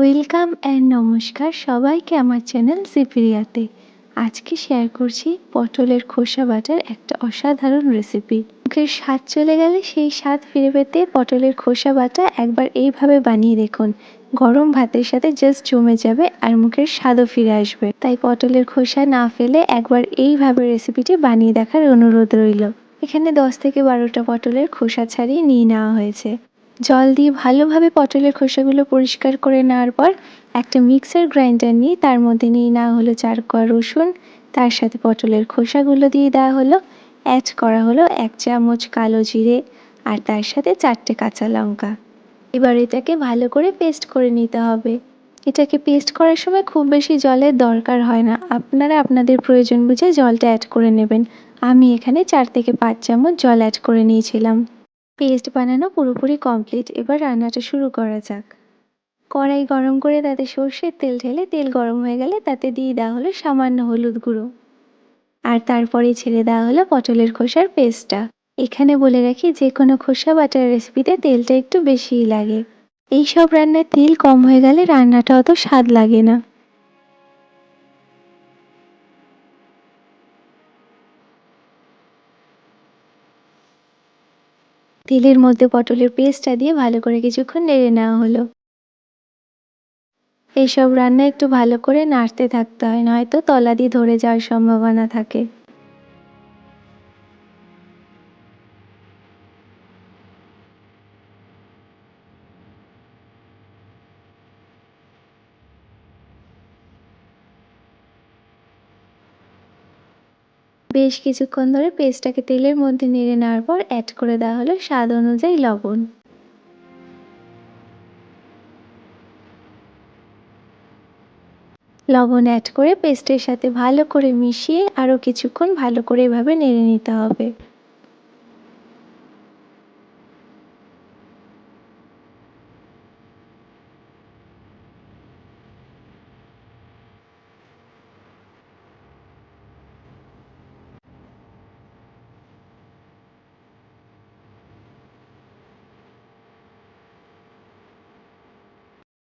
Welcome and নমস্কার সবাইকে আমার চ্যানেল সিপিরিয়াতে আজকে শেয়ার করছি পটলের খোসা বাটার একটা অসাধারণ রেসিপি মুখের স্বাদ চলে গেলে সেই স্বাদ ফিরে পেতে পটলের খোসা বাটা একবার এইভাবে বানিয়ে দেখুন। গরম ভাতের সাথে জাস্ট জমে যাবে আর মুখের স্বাদও ফিরে আসবে। তাই পটলের খোসা না ফেলে একবার এইভাবে রেসিপিটি বানিয়ে দেখার অনুরোধ রইল। এখানে দশ থেকে বারোটা পটলের খোসা ছাড়িয়ে নিয়ে নেওয়া হয়েছে। জল দিয়ে ভালোভাবে পটলের খোসাগুলো পরিষ্কার করে নেওয়ার পর একটা মিক্সার গ্রাইন্ডার নিয়ে তার মধ্যে নিয়ে নেওয়া হলো চার কোয়া রসুন। তার সাথে পটলের খোসাগুলো দিয়ে দেওয়া হলো। অ্যাড করা হলো এক চামচ কালো জিরে আর তার সাথে চারটে কাঁচা লঙ্কা। এবার এটাকে ভালো করে পেস্ট করে নিতে হবে। এটাকে পেস্ট করার সময় খুব বেশি জলের দরকার হয় না। আপনারা আপনাদের প্রয়োজন বুঝে জলটা অ্যাড করে নেবেন। আমি এখানে চার থেকে পাঁচ চামচ জল অ্যাড করে নিয়েছিলাম। পেস্ট বানানো পুরোপুরি কমপ্লিট। এবার রান্নাটা শুরু করা যাক। কড়াই গরম করে তাতে সর্ষের তেল ঢেলে তেল গরম হয়ে গেলে তাতে দিয়ে দেওয়া হলো সামান্য হলুদ গুঁড়ো। আর তারপরে ছেড়ে দেওয়া হলো পটলের খোসার পেস্টটা। এখানে বলে রাখি যে কোনো খোসা বাটার রেসিপিতে তেলটা একটু বেশিই লাগে। এই সব রান্নায় তেল কম হয়ে গেলে রান্নাটা অত স্বাদ লাগে না। তেলের মধ্যে পটলের পেস্টটা দিয়ে ভালো করে কিছুক্ষণ নেড়ে নেওয়া হলো। এইসব রান্না একটু ভালো করে নাড়তে থাকতে হয়, নয়তো তলা দিয়ে ধরে যাওয়ার সম্ভাবনা থাকে। বেশ কিছুক্ষণ ধরে পেস্টটাকে তেলের মধ্যে নেড়ে নেওয়ার পর অ্যাড করে দেওয়া হলো স্বাদ অনুযায়ী লবণ। লবণ অ্যাড করে পেস্টের সাথে ভালো করে মিশিয়ে আরও কিছুক্ষণ ভালো করে এভাবে নেড়ে নিতে হবে।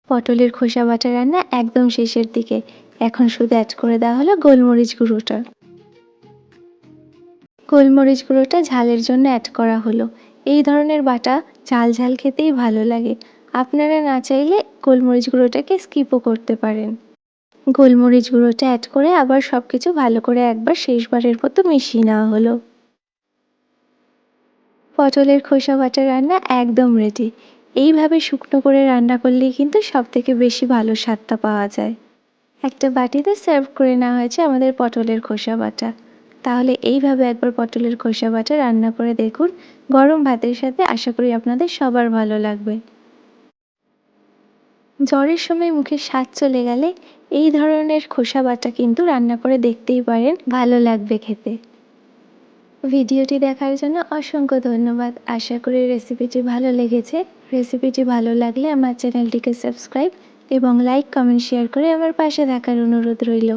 পটলের খোসা বাটা রান্না একদম শেষের দিকে। এখন শুধু অ্যাড করে দেওয়া হলো গোলমরিচ গুঁড়োটা। গোলমরিচ গুঁড়োটা ঝালের জন্য অ্যাড করা হলো। এই ধরনের বাটা ঝাল ঝাল খেতেই ভালো লাগে। আপনারা না চাইলে গোলমরিচ গুঁড়োটাকে স্কিপও করতে পারেন। গোলমরিচ গুঁড়োটা অ্যাড করে আবার সব কিছু ভালো করে একবার শেষবারের মতো মিশিয়ে নেওয়া হলো। পটলের খোসা বাটা রান্না একদম রেডি এইভাবে শুকনো করে রান্না করলেই কিন্তু সব থেকে বেশি ভালো স্বাদটা পাওয়া যায়। একটা বাটিতে সার্ভ করে নেওয়া হয়েছে আমাদের পটলের খোসা বাটা। তাহলে এইভাবে একবার পটলের খোসা বাটা রান্না করে দেখুন। গরম ভাতের সাথে আশা করি আপনাদের সবার ভালো লাগবে। জ্বরের সময় মুখে স্বাদ চলে গেলে এই ধরনের খোসা বাটা কিন্তু রান্না করে দেখতেই পারেন, ভালো লাগবে খেতে। ভিডিওটি দেখার জন্য অসংখ্য ধন্যবাদ। আশা করি রেসিপিটি ভালো লেগেছে। রেসিপিটি ভালো লাগলে আমার চ্যানেলটিকে সাবস্ক্রাইব এবং লাইক, কমেন্ট, শেয়ার করে আমার পাশে থাকার অনুরোধ রইল।